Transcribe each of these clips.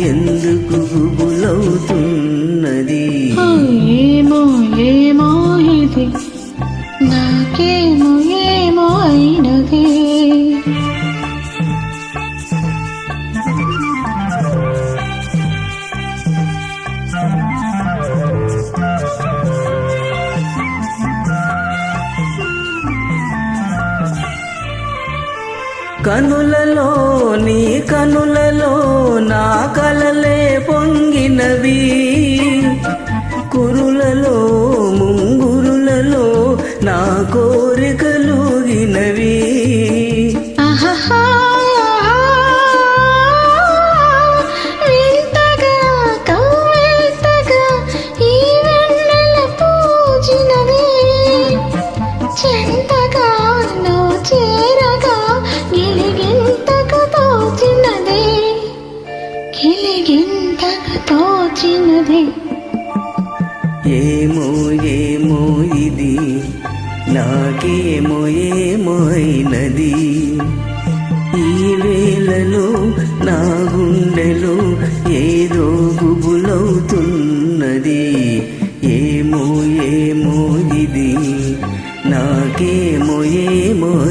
ఎందుకు గుబులవుతున్నది ఏమో ఏమో ఇది. నాకేమో కనులలో నీ కనులలో నా కలలే పొంగినవి. ఏమో ఏమో ఇది. నాకేమో ఏమైనది ఈ వేళలో నా గుండెలో ఏదో గుబులవుతున్నది. ఏమో ఏమో ఇది. నాకేమో ఏమో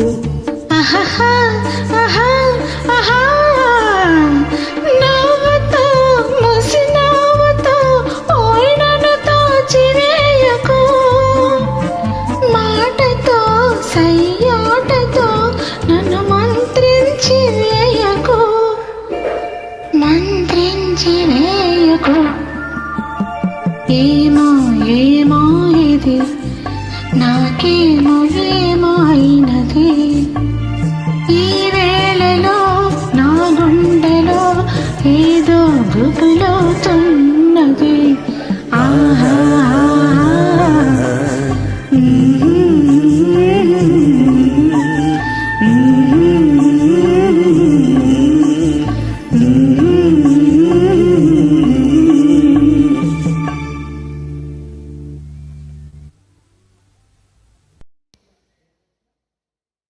మంత్రించి వేయకు ఏమో ఏమో ఇది? నాకేమో ఏమో అయినది ఈ వేళలో నా గుండెలో ఏదో గుబులవుతున్నది ఆహా